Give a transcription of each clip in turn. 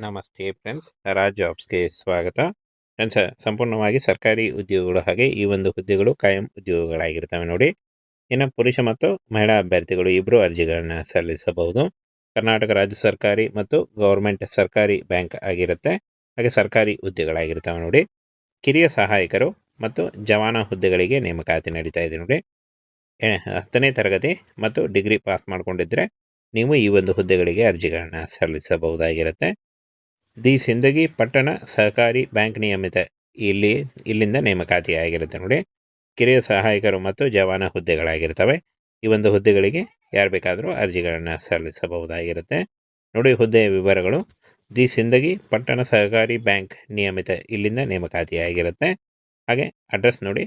ನಮಸ್ತೆ ಫ್ರೆಂಡ್ಸ್, ರಾಜ್ ಜಾಬ್ಸ್ಗೆ ಸ್ವಾಗತ. ಫ್ರೆಂಡ್ಸ್, ಸಂಪೂರ್ಣವಾಗಿ ಸರ್ಕಾರಿ ಉದ್ಯೋಗಗಳು ಹಾಗೆ ಈ ಒಂದು ಹುದ್ದೆಗಳು ಕಾಯಂ ಉದ್ಯೋಗಗಳಾಗಿರ್ತವೆ ನೋಡಿ. ಇನ್ನು ಪುರುಷ ಮತ್ತು ಮಹಿಳಾ ಅಭ್ಯರ್ಥಿಗಳು ಇಬ್ಬರು ಅರ್ಜಿಗಳನ್ನು ಸಲ್ಲಿಸಬಹುದು. ಕರ್ನಾಟಕ ರಾಜ್ಯ ಸರ್ಕಾರಿ ಮತ್ತು ಗೌರ್ಮೆಂಟ್ ಸರ್ಕಾರಿ ಬ್ಯಾಂಕ್ ಆಗಿರುತ್ತೆ. ಹಾಗೆ ಸರ್ಕಾರಿ ಹುದ್ದೆಗಳಾಗಿರ್ತವೆ ನೋಡಿ. ಕಿರಿಯ ಸಹಾಯಕರು ಮತ್ತು ಜವಾನ ಹುದ್ದೆಗಳಿಗೆ ನೇಮಕಾತಿ ನಡೀತಾ ಇದೆ ನೋಡಿ. ಹತ್ತನೇ ತರಗತಿ ಮತ್ತು ಡಿಗ್ರಿ ಪಾಸ್ ಮಾಡ್ಕೊಂಡಿದ್ರೆ ನೀವು ಈ ಒಂದು ಹುದ್ದೆಗಳಿಗೆ ಅರ್ಜಿಗಳನ್ನು ಸಲ್ಲಿಸಬಹುದಾಗಿರುತ್ತೆ. ದಿ ಸಿಂದಗಿ ಪಟ್ಟಣ ಸಹಕಾರಿ ಬ್ಯಾಂಕ್ ನಿಯಮಿತ. ಇಲ್ಲಿ, ಇಲ್ಲಿಂದ ನೇಮಕಾತಿ ಆಗಿರುತ್ತೆ ನೋಡಿ. ಕಿರಿಯ ಸಹಾಯಕರು ಮತ್ತು ಜವಾನ ಹುದ್ದೆಗಳಾಗಿರ್ತವೆ. ಈ ಒಂದು ಹುದ್ದೆಗಳಿಗೆ ಯಾರು ಬೇಕಾದರೂ ಅರ್ಜಿಗಳನ್ನು ಸಲ್ಲಿಸಬಹುದಾಗಿರುತ್ತೆ. ನೋಡಿ, ಹುದ್ದೆಯ ವಿವರಗಳು. ದಿ ಸಿಂದಗಿ ಪಟ್ಟಣ ಸಹಕಾರಿ ಬ್ಯಾಂಕ್ ನಿಯಮಿತ ಇಲ್ಲಿಂದ ನೇಮಕಾತಿ ಆಗಿರುತ್ತೆ ಹಾಗೆ ಅಡ್ರೆಸ್ ನೋಡಿ.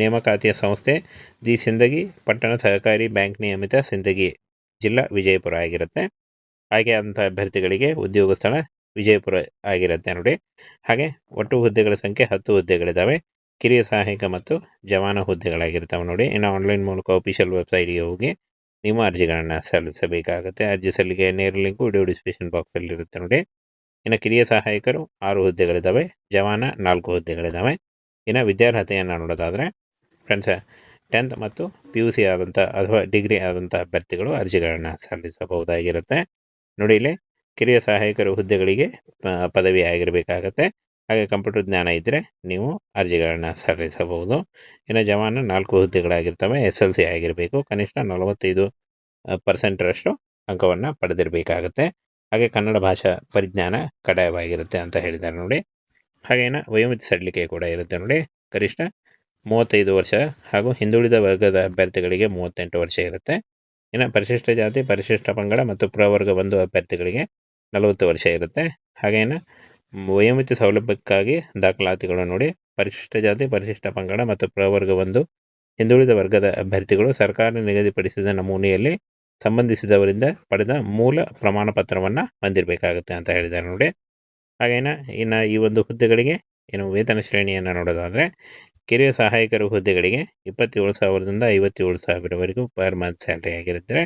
ನೇಮಕಾತಿಯ ಸಂಸ್ಥೆ ದಿ ಸಿಂದಗಿ ಪಟ್ಟಣ ಸಹಕಾರಿ ಬ್ಯಾಂಕ್ ನಿಯಮಿತ ಸಿಂದಗಿ ಜಿಲ್ಲಾ ವಿಜಯಪುರ ಆಗಿರುತ್ತೆ. ಹಾಗೆ ಅಂಥ ಅಭ್ಯರ್ಥಿಗಳಿಗೆ ಉದ್ಯೋಗ ಸ್ಥಳ ವಿಜಯಪುರ ಆಗಿರುತ್ತೆ ನೋಡಿ. ಹಾಗೆ ಒಟ್ಟು ಹುದ್ದೆಗಳ ಸಂಖ್ಯೆ ಹತ್ತು ಹುದ್ದೆಗಳಿದ್ದಾವೆ ಕಿರಿಯ ಸಹಾಯಕ ಮತ್ತು ಜವಾನ ಹುದ್ದೆಗಳಾಗಿರ್ತವೆ ನೋಡಿ. ಇನ್ನು ಆನ್ಲೈನ್ ಮೂಲಕ ಅಫಿಷಿಯಲ್ ವೆಬ್ಸೈಟ್ಗೆ ಹೋಗಿ ನಿಮ್ಮ ಅರ್ಜಿಗಳನ್ನು ಸಲ್ಲಿಸಬೇಕಾಗುತ್ತೆ. ಅರ್ಜಿ ಸಲ್ಲಿಗೆ ನೇರ ಲಿಂಕು ವಿಡಿಯೋ ಡಿಸ್ಕ್ರಿಪ್ಷನ್ ಬಾಕ್ಸಲ್ಲಿರುತ್ತೆ ನೋಡಿ. ಇನ್ನು ಕಿರಿಯ ಸಹಾಯಕರು ಆರು ಹುದ್ದೆಗಳಿದ್ದಾವೆ ಜವಾನ ನಾಲ್ಕು ಹುದ್ದೆಗಳಿದ್ದಾವೆ ಇನ್ನು ವಿದ್ಯಾರ್ಹತೆಯನ್ನು ನೋಡೋದಾದರೆ ಫ್ರೆಂಡ್ಸ್ ಟೆಂತ್ ಮತ್ತು ಪಿ ಯು ಸಿ ಆದಂಥ ಅಥವಾ ಡಿಗ್ರಿ ಆದಂಥ ಅಭ್ಯರ್ಥಿಗಳು ಅರ್ಜಿಗಳನ್ನು ಸಲ್ಲಿಸಬಹುದಾಗಿರುತ್ತೆ. ನೋಡಿ ಇಲ್ಲಿ ಕಿರಿಯ ಸಹಾಯಕರ ಹುದ್ದೆಗಳಿಗೆ ಪದವಿ ಆಗಿರಬೇಕಾಗತ್ತೆ. ಹಾಗೆ ಕಂಪ್ಯೂಟರ್ ಜ್ಞಾನ ಇದ್ದರೆ ನೀವು ಅರ್ಜಿಗಳನ್ನು ಸಲ್ಲಿಸಬಹುದು. ಇನ್ನು ಜವಾನ ನಾಲ್ಕು ಹುದ್ದೆಗಳಾಗಿರ್ತವೆ, ಎಸ್ ಎಲ್ ಸಿ ಆಗಿರಬೇಕು. ಕನಿಷ್ಠ ನಲವತ್ತೈದು ಪರ್ಸೆಂಟರಷ್ಟು ಅಂಕವನ್ನು ಪಡೆದಿರಬೇಕಾಗತ್ತೆ. ಹಾಗೆ ಕನ್ನಡ ಭಾಷಾ ಪರಿಜ್ಞಾನ ಕಡ್ಡಾಯವಾಗಿರುತ್ತೆ ಅಂತ ಹೇಳಿದ್ದಾರೆ ನೋಡಿ. ಹಾಗೇನ ವಯೋಮಿತಿ ಸಡಿಲಿಕೆ ಕೂಡ ಇರುತ್ತೆ ನೋಡಿ. ಕನಿಷ್ಠ ಮೂವತ್ತೈದು ವರ್ಷ ಹಾಗೂ ಹಿಂದುಳಿದ ವರ್ಗದ ಅಭ್ಯರ್ಥಿಗಳಿಗೆ ಮೂವತ್ತೆಂಟು ವರ್ಷ ಇರುತ್ತೆ. ಇನ್ನು ಪರಿಶಿಷ್ಟ ಜಾತಿ, ಪರಿಶಿಷ್ಟ ಪಂಗಡ ಮತ್ತು ಪ್ರವರ್ಗ ಒಂದು ಅಭ್ಯರ್ಥಿಗಳಿಗೆ ನಲವತ್ತು ವರ್ಷ ಇರುತ್ತೆ. ಹಾಗೇನ ವಯೋಮಿತಿ ಸೌಲಭ್ಯಕ್ಕಾಗಿ ದಾಖಲಾತಿಗಳು ನೋಡಿ, ಪರಿಶಿಷ್ಟ ಜಾತಿ, ಪರಿಶಿಷ್ಟ ಪಂಗಡ ಮತ್ತು ಪ್ರವರ್ಗ ಒಂದು ಹಿಂದುಳಿದ ವರ್ಗದ ಅಭ್ಯರ್ಥಿಗಳು ಸರ್ಕಾರ ನಿಗದಿಪಡಿಸಿದ ನಮೂನೆಯಲ್ಲಿ ಸಂಬಂಧಿಸಿದವರಿಂದ ಪಡೆದ ಮೂಲ ಪ್ರಮಾಣ ಪತ್ರವನ್ನು ಹೊಂದಿರಬೇಕಾಗುತ್ತೆ ಅಂತ ಹೇಳಿದ್ದಾರೆ ನೋಡಿ. ಹಾಗೇನ ಇನ್ನು ಈ ಒಂದು ಹುದ್ದೆಗಳಿಗೆ ಏನು ವೇತನ ಶ್ರೇಣಿಯನ್ನು ನೋಡೋದಾದರೆ, ಕಿರಿಯ ಸಹಾಯಕರ ಹುದ್ದೆಗಳಿಗೆ ಇಪ್ಪತ್ತೇಳು ಸಾವಿರದಿಂದ ಐವತ್ತೇಳು ಸಾವಿರವರೆಗೂ ಪರ್ ಮಂತ್ ಸ್ಯಾಲ್ರಿ ಆಗಿರುತ್ತೆ.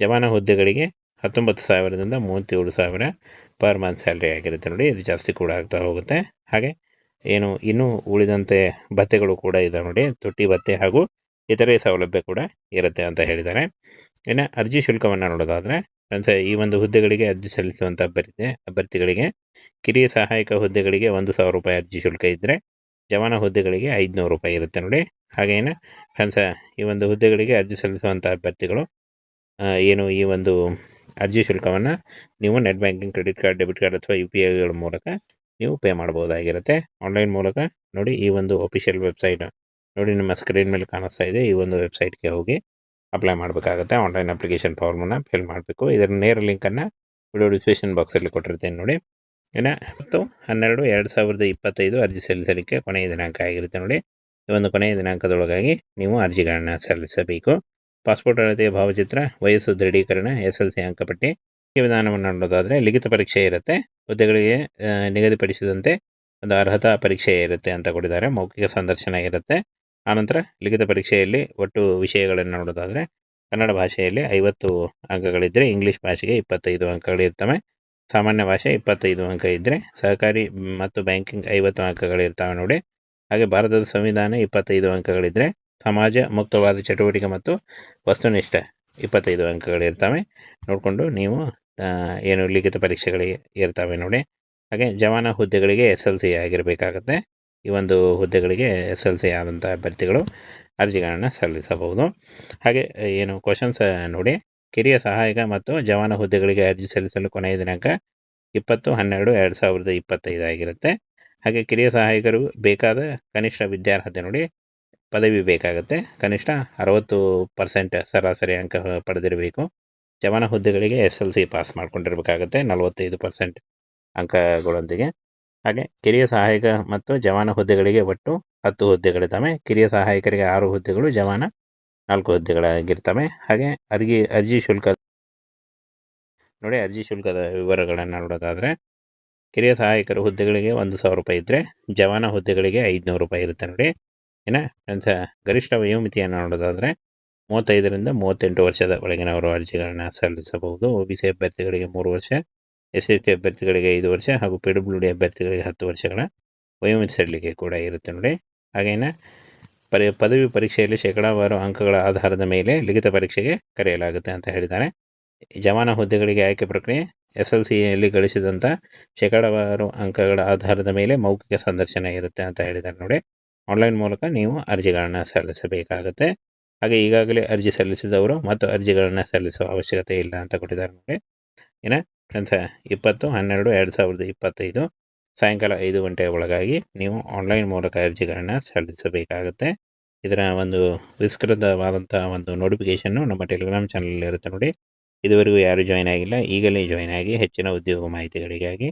ಜವಾನ ಹುದ್ದೆಗಳಿಗೆ ಹತ್ತೊಂಬತ್ತು ಸಾವಿರದಿಂದ ಮೂವತ್ತೇಳು ಸಾವಿರ ಪರ್ ಮಂತ್ ಸ್ಯಾಲ್ರಿ ಆಗಿರುತ್ತೆ ನೋಡಿ, ಇದು ಜಾಸ್ತಿ ಕೂಡ ಆಗ್ತಾ ಹೋಗುತ್ತೆ. ಹಾಗೆ ಏನು, ಇನ್ನೂ ಉಳಿದಂತೆ ಭತ್ತೆಗಳು ಕೂಡ ಇದೆ ನೋಡಿ, ತೊಟ್ಟಿ ಭತ್ತೆ ಹಾಗೂ ಇತರೆ ಸೌಲಭ್ಯ ಕೂಡ ಇರುತ್ತೆ ಅಂತ ಹೇಳಿದ್ದಾರೆ. ಇನ್ನು ಅರ್ಜಿ ಶುಲ್ಕವನ್ನು ನೋಡೋದಾದರೆ ಫ್ರೆಂಡ್ಸ್ ಈ ಒಂದು ಹುದ್ದೆಗಳಿಗೆ ಅರ್ಜಿ ಸಲ್ಲಿಸುವಂಥ ಅಭ್ಯರ್ಥಿ, ಅಭ್ಯರ್ಥಿಗಳಿಗೆ, ಕಿರಿಯ ಸಹಾಯಕ ಹುದ್ದೆಗಳಿಗೆ ಒಂದು ಸಾವಿರ ರೂಪಾಯಿ ಅರ್ಜಿ ಶುಲ್ಕ ಇದ್ದರೆ ಜವಾನ ಹುದ್ದೆಗಳಿಗೆ ಐದುನೂರು ರೂಪಾಯಿ ಇರುತ್ತೆ ನೋಡಿ. ಹಾಗೇನ ಫ್ರೆಂಡ್ಸ ಈ ಒಂದು ಹುದ್ದೆಗಳಿಗೆ ಅರ್ಜಿ ಸಲ್ಲಿಸುವಂಥ ಅಭ್ಯರ್ಥಿಗಳು ಏನು ಈ ಒಂದು ಅರ್ಜಿ ಶುಲ್ಕವನ್ನು ನೀವು net banking credit card debit card ಅಥವಾ ಯು ಪಿ ಐಗಳ ಮೂಲಕ ನೀವು ಪೇ ಮಾಡ್ಬೋದಾಗಿರುತ್ತೆ ಆನ್ಲೈನ್ ಮೂಲಕ ನೋಡಿ ಈ ಒಂದು ಅಫಿಷಿಯಲ್ ವೆಬ್ಸೈಟ್ ನೋಡಿ ನಿಮ್ಮ ಸ್ಕ್ರೀನ್ ಮೇಲೆ ಕಾಣಿಸ್ತಾ ಇದೆ ಈ ಒಂದು ವೆಬ್ಸೈಟ್ಗೆ ಹೋಗಿ ಅಪ್ಲೈ ಮಾಡಬೇಕಾಗುತ್ತೆ. ಆನ್ಲೈನ್ ಅಪ್ಲಿಕೇಶನ್ ಫಾರ್ಮನ್ನು ಫಿಲ್ ಮಾಡಬೇಕು. ಇದರ ನೇರ ಲಿಂಕನ್ನು ವಿಡಿಯೋ ಡಿಸ್ಕ್ರಿಪ್ಷನ್ ಬಾಕ್ಸಲ್ಲಿ ಕೊಟ್ಟಿರ್ತೀನಿ ನೋಡಿ. ಇನ್ನು ಹತ್ತು, ಹನ್ನೆರಡು, ಎರಡು ಸಾವಿರದ ಇಪ್ಪತ್ತೈದು ಅರ್ಜಿ ಸಲ್ಲಿಸಲಿಕ್ಕೆ ಕೊನೆಯ ದಿನಾಂಕ ಆಗಿರುತ್ತೆ ನೋಡಿ. ಈ ಒಂದು ಕೊನೆಯ ದಿನಾಂಕದೊಳಗಾಗಿ ನೀವು ಅರ್ಜಿಗಳನ್ನು ಸಲ್ಲಿಸಬೇಕು. ಪಾಸ್ಪೋರ್ಟ್ ಅಳತೆಯ ಭಾವಚಿತ್ರ, ವಯಸ್ಸು, ದೃಢೀಕರಣ, ಎಸ್ ಎಲ್ ಸಿ ಅಂಕಪಟ್ಟಿ ಈ ವಿಧಾನವನ್ನು ನೋಡೋದಾದರೆ ಲಿಖಿತ ಪರೀಕ್ಷೆ ಇರುತ್ತೆ. ಹುದ್ದೆಗಳಿಗೆ ನಿಗದಿಪಡಿಸಿದಂತೆ ಒಂದು ಅರ್ಹತಾ ಪರೀಕ್ಷೆ ಇರುತ್ತೆ ಅಂತ ಕೊಟ್ಟಿದ್ದಾರೆ. ಮೌಖಿಕ ಸಂದರ್ಶನ ಇರುತ್ತೆ. ಆನಂತರ ಲಿಖಿತ ಪರೀಕ್ಷೆಯಲ್ಲಿ ಒಟ್ಟು ವಿಷಯಗಳನ್ನು ನೋಡೋದಾದರೆ ಕನ್ನಡ ಭಾಷೆಯಲ್ಲಿ ಐವತ್ತು ಅಂಕಗಳಿದ್ದರೆ ಇಂಗ್ಲೀಷ್ ಭಾಷೆಗೆ ಇಪ್ಪತ್ತೈದು ಅಂಕಗಳಿರ್ತವೆ. ಸಾಮಾನ್ಯ ಭಾಷೆ ಇಪ್ಪತ್ತೈದು ಅಂಕ ಇದ್ದರೆ ಸಹಕಾರಿ ಮತ್ತು ಬ್ಯಾಂಕಿಂಗ್ ಐವತ್ತು ಅಂಕಗಳಿರ್ತವೆ ನೋಡಿ. ಹಾಗೆ ಭಾರತದ ಸಂವಿಧಾನ ಇಪ್ಪತ್ತೈದು ಅಂಕಗಳಿದ್ದರೆ ಸಮಾಜ ಮುಕ್ತವಾದ ಚಟುವಟಿಕೆ ಮತ್ತು ವಸ್ತುನಿಷ್ಠ ಇಪ್ಪತ್ತೈದು ಅಂಕಗಳಿರ್ತವೆ ನೋಡಿಕೊಂಡು ನೀವು ಏನು ಲಿಖಿತ ಪರೀಕ್ಷೆಗಳಿಗೆ ಇರ್ತವೆ ನೋಡಿ. ಹಾಗೆ ಜವಾನ ಹುದ್ದೆಗಳಿಗೆ ಎಸ್ ಎಲ್ ಸಿ ಆಗಿರಬೇಕಾಗತ್ತೆ. ಈ ಒಂದು ಹುದ್ದೆಗಳಿಗೆ ಎಸ್ ಎಲ್ ಸಿ ಆದಂಥ ಅಭ್ಯರ್ಥಿಗಳು ಅರ್ಜಿಗಳನ್ನು ಸಲ್ಲಿಸಬಹುದು. ಹಾಗೆ, ಏನು ಕ್ವಶನ್ಸ್ ನೋಡಿ. ಕಿರಿಯ ಸಹಾಯಕ ಮತ್ತು ಜವಾನ ಹುದ್ದೆಗಳಿಗೆ ಅರ್ಜಿ ಸಲ್ಲಿಸಲು ಕೊನೆಯ ದಿನಾಂಕ ಇಪ್ಪತ್ತು ಹನ್ನೆರಡು ಎರಡು ಸಾವಿರದ ಇಪ್ಪತ್ತೈದು ಆಗಿರುತ್ತೆ. ಹಾಗೆ ಕಿರಿಯ ಸಹಾಯಕರು ಬೇಕಾದ ಕನಿಷ್ಠ ವಿದ್ಯಾರ್ಹತೆ ನೋಡಿ. ಪದವಿ ಬೇಕಾಗುತ್ತೆ. ಕನಿಷ್ಠ ಅರವತ್ತು ಪರ್ಸೆಂಟ್ ಸರಾಸರಿ ಅಂಕ ಪಡೆದಿರಬೇಕು. ಜವಾನ ಹುದ್ದೆಗಳಿಗೆ ಎಸ್ ಎಲ್ ಸಿ ಪಾಸ್ ಮಾಡ್ಕೊಂಡಿರಬೇಕಾಗುತ್ತೆ, ನಲವತ್ತೈದು ಪರ್ಸೆಂಟ್ ಅಂಕಗಳೊಂದಿಗೆ. ಹಾಗೆ ಕಿರಿಯ ಸಹಾಯಕ ಮತ್ತು ಜವಾನ ಹುದ್ದೆಗಳಿಗೆ ಒಟ್ಟು ಹತ್ತು ಹುದ್ದೆಗಳಿದ್ದಾವೆ. ಕಿರಿಯ ಸಹಾಯಕರಿಗೆ ಆರು ಹುದ್ದೆಗಳು ಜವಾನ ನಾಲ್ಕು ಹುದ್ದೆಗಳಾಗಿರ್ತವೆ. ಹಾಗೆ ಅರ್ಜಿ ಅರ್ಜಿ ಶುಲ್ಕ ನೋಡಿ ಅರ್ಜಿ ಶುಲ್ಕದ ವಿವರಗಳನ್ನು ನೋಡೋದಾದರೆ, ಕಿರಿಯ ಸಹಾಯಕರ ಹುದ್ದೆಗಳಿಗೆ ಒಂದು ಸಾವಿರ ರೂಪಾಯಿ ಇದ್ದರೆ ಜವಾನ ಹುದ್ದೆಗಳಿಗೆ ಐದುನೂರು ರೂಪಾಯಿ ಇರುತ್ತೆ ನೋಡಿ. ಫ್ರೆಂಡ್ಸ್ ಗರಿಷ್ಠ ವಯೋಮಿತಿಯನ್ನು ನೋಡೋದಾದರೆ ಮೂವತ್ತೈದರಿಂದ ಮೂವತ್ತೆಂಟು ವರ್ಷದ ಒಳಗಿನವರು ಅರ್ಜಿಗಳನ್ನು ಸಲ್ಲಿಸಬಹುದು. ಒ ಬಿ ಸಿ ಅಭ್ಯರ್ಥಿಗಳಿಗೆ ಮೂರು ವರ್ಷ, ಎಸ್ ಎಸ್ ಟಿ ಅಭ್ಯರ್ಥಿಗಳಿಗೆ ಐದು ವರ್ಷ ಹಾಗೂ ಪಿ ಡಬ್ಲ್ಯೂ ಡಿ ಅಭ್ಯರ್ಥಿಗಳಿಗೆ ಹತ್ತು ವರ್ಷಗಳ ವಯೋಮಿತಿ ಸಡಿಲಿಕೆ ಕೂಡ ಇರುತ್ತೆ ನೋಡಿ. ಹಾಗೇನ ಪರಿ, ಪದವಿ ಪರೀಕ್ಷೆಯಲ್ಲಿ ಶೇಕಡಾವಾರು ಅಂಕಗಳ ಆಧಾರದ ಮೇಲೆ ಲಿಖಿತ ಪರೀಕ್ಷೆಗೆ ಕರೆಯಲಾಗುತ್ತೆ ಅಂತ ಹೇಳಿದ್ದಾರೆ. ಜಮಾನ ಹುದ್ದೆಗಳಿಗೆ ಆಯ್ಕೆ ಪ್ರಕ್ರಿಯೆ, ಎಸ್ ಎಲ್ ಸಿಯಲ್ಲಿ ಗಳಿಸಿದಂಥ ಶೇಕಡಾವಾರು ಅಂಕಗಳ ಆಧಾರದ ಮೇಲೆ ಮೌಖಿಕ ಸಂದರ್ಶನ ಇರುತ್ತೆ ಅಂತ ಹೇಳಿದ್ದಾರೆ ನೋಡಿ. ಆನ್ಲೈನ್ ಮೂಲಕ ನೀವು ಅರ್ಜಿಗಳನ್ನು ಸಲ್ಲಿಸಬೇಕಾಗುತ್ತೆ. ಹಾಗೆ ಈಗಾಗಲೇ ಅರ್ಜಿ ಸಲ್ಲಿಸಿದವರು ಮತ್ತು ಅರ್ಜಿಗಳನ್ನು ಸಲ್ಲಿಸುವ ಅವಶ್ಯಕತೆ ಇಲ್ಲ ಅಂತ ಕೊಟ್ಟಿದ್ದಾರೆ ನೋಡಿ. ಏನ, ಫ್ರೆಂಡ್ಸ್, ಇಪ್ಪತ್ತು, ಹನ್ನೆರಡು, ಎರಡು ಸಾವಿರದ ಇಪ್ಪತ್ತೈದು ಸಾಯಂಕಾಲ ಐದು ಗಂಟೆಯ ಒಳಗಾಗಿ ನೀವು ಆನ್ಲೈನ್ ಮೂಲಕ ಅರ್ಜಿಗಳನ್ನು ಸಲ್ಲಿಸಬೇಕಾಗುತ್ತೆ. ಇದರ ಒಂದು ವಿಸ್ತೃತವಾದಂಥ ಒಂದು ನೋಟಿಫಿಕೇಷನ್ನು ನಮ್ಮ ಟೆಲಿಗ್ರಾಮ್ ಚಾನಲ್ ಇರುತ್ತೆ ನೋಡಿ. ಇದುವರೆಗೂ ಯಾರು ಜಾಯ್ನ್ ಆಗಿಲ್ಲ. ಈಗಲೇ ಜಾಯ್ನ್ ಆಗಿ ಹೆಚ್ಚಿನ ಉದ್ಯೋಗ ಮಾಹಿತಿಗಳಿಗಾಗಿ